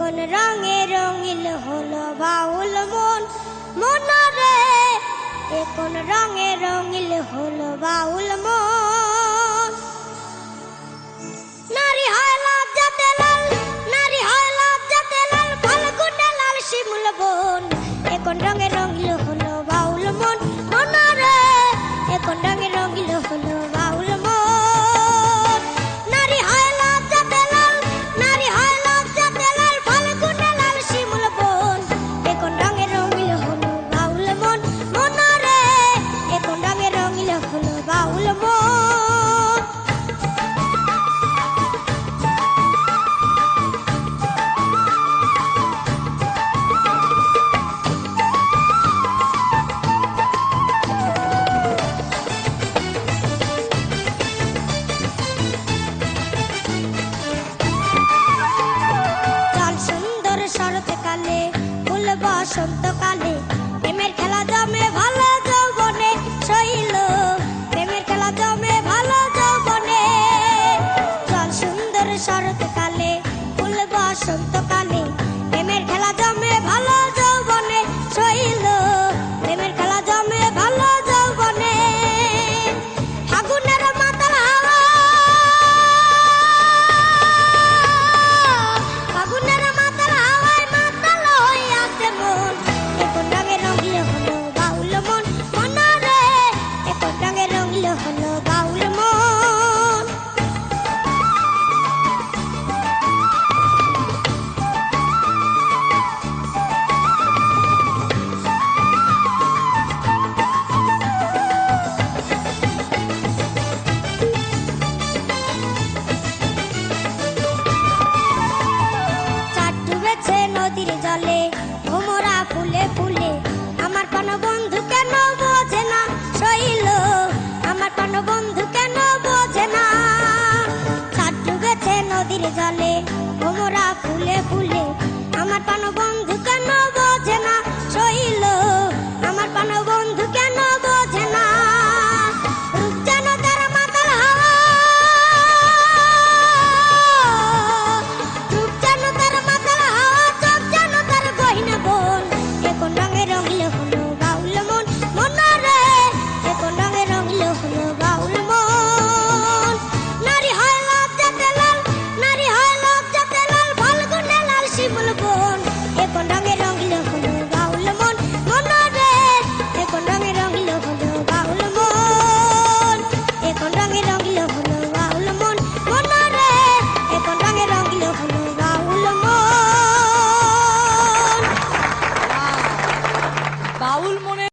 রঙে রঙিল হলো বাউল মন, মনারে। এ কোন রঙে রঙিল হলো বাউল মন। নারী হয় লজ্জাতে লাল, নারী হয় লজ্জাতে লাল ফাল্গুনে লাল শিমুল বন। এ কোন রঙে রঙিল হলো বাউল মন, মনারে। এ কোন রঙে রঙিল হলো শরৎকালে ফুল বসন্তকালে প্রেমের খেলা জমে ভালো যৌবনে শৈল, প্রেমের খেলা জমে ভালো যৌবনে। চল সুন্দর শরৎকালে, ফুল বসন্তকালে জলে ভোমরা ফুলে ফুলে আমার কোন বন্ধু জলে ভোমরা ফুলে ফুলে